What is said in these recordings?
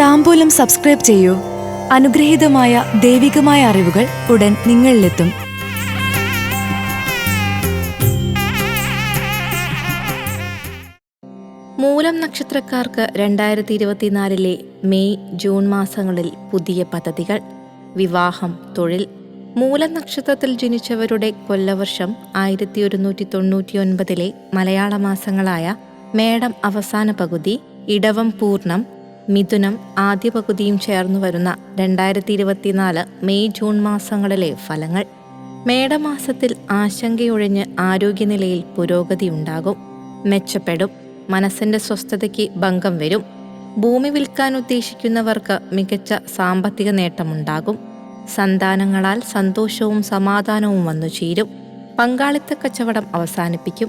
താമ്പൂലം subscribe ചെയ്യൂ. അനുഗ്രഹീതമായ ദൈവികമായ അറിവുകൾ ഉടൻ നിങ്ങളിലെത്തും. മൂലം നക്ഷത്രക്കാർക്ക് രണ്ടായിരത്തി ഇരുപത്തിനാലിലെ മെയ് ജൂൺ മാസങ്ങളിൽ പുതിയ പദ്ധതികൾ വിവാഹം തൊഴിൽ. മൂലം നക്ഷത്രത്തിൽ ജനിച്ചവരുടെ കൊല്ലവർഷം ആയിരത്തി ഒരുന്നൂറ്റി തൊണ്ണൂറ്റി ഒൻപതിലെ മലയാള മാസങ്ങളായ മേടം അവസാന പകുതി ഇടവം പൂർണം മിഥുനം ആദ്യ പകുതിയും ചേർന്നു വരുന്ന രണ്ടായിരത്തി ഇരുപത്തിനാല് മെയ് ജൂൺ മാസങ്ങളിലെ ഫലങ്ങൾ. മേടമാസത്തിൽ ആശങ്കയൊഴിഞ്ഞ് ആരോഗ്യനിലയിൽ പുരോഗതി ഉണ്ടാകും. മെച്ചപ്പെടും. മനസ്സിന്റെ സ്വസ്ഥതയ്ക്ക് ഭംഗം വരും. ഭൂമി വിൽക്കാൻ ഉദ്ദേശിക്കുന്നവർക്ക് മികച്ച സാമ്പത്തിക നേട്ടമുണ്ടാകും. സന്താനങ്ങളാൽ സന്തോഷവും സമാധാനവും വന്നു ചേരും. പങ്കാളിത്ത കച്ചവടം അവസാനിപ്പിക്കും.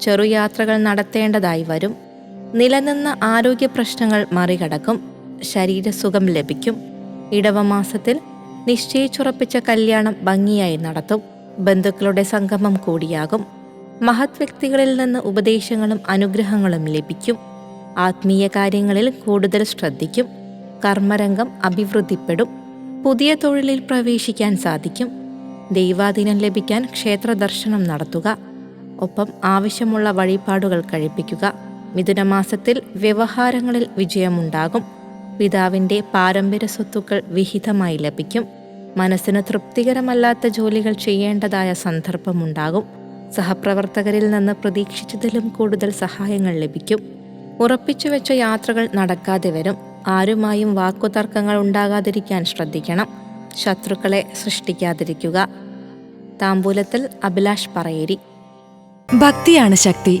ചെറുയാത്രകൾ നടത്തേണ്ടതായി വരും. നിലനിന്ന ആരോഗ്യ പ്രശ്നങ്ങൾ മറികടക്കും ശരീരസുഖം ലഭിക്കും. ഇടവമാസത്തിൽ നിശ്ചയിച്ചുറപ്പിച്ച കല്യാണം ഭംഗിയായി നടത്തും ബന്ധുക്കളുടെ സംഗമം കൂടിയാകും മഹത് വ്യക്തികളിൽ നിന്ന് ഉപദേശങ്ങളും അനുഗ്രഹങ്ങളും ലഭിക്കും ആത്മീയ കാര്യങ്ങളിൽ കൂടുതൽ ശ്രദ്ധിക്കും കർമ്മരംഗം അഭിവൃദ്ധിപ്പെടും പുതിയ തൊഴിലിൽ പ്രവേശിക്കാൻ സാധിക്കും ദൈവാധീനം ലഭിക്കാൻ ക്ഷേത്ര ദർശനം നടത്തുക ഒപ്പം ആവശ്യമുള്ള വഴിപാടുകൾ കഴിപ്പിക്കുക. മിഥുനമാസത്തിൽ വ്യവഹാരങ്ങളിൽ വിജയമുണ്ടാകും. പിതാവിന്റെ പാരമ്പര്യ സ്വത്തുക്കൾ വിഹിതമായി ലഭിക്കും. മനസ്സിന് തൃപ്തികരമല്ലാത്ത ജോലികൾ ചെയ്യേണ്ടതായ സന്ദർഭമുണ്ടാകും. സഹപ്രവർത്തകരിൽ നിന്ന് പ്രതീക്ഷിച്ചതിലും കൂടുതൽ സഹായങ്ങൾ ലഭിക്കും. ഉറപ്പിച്ചു വെച്ച യാത്രകൾ നടക്കാതെ വരും. ആരുമായും വാക്കുതർക്കങ്ങൾ ഉണ്ടാകാതിരിക്കാൻ ശ്രദ്ധിക്കണം. ശത്രുക്കളെ സൃഷ്ടിക്കാതിരിക്കുക. താമ്പൂലത്തിൽ അഭിലാഷ് പറയേരി. ഭക്തിയാണ് ശക്തി.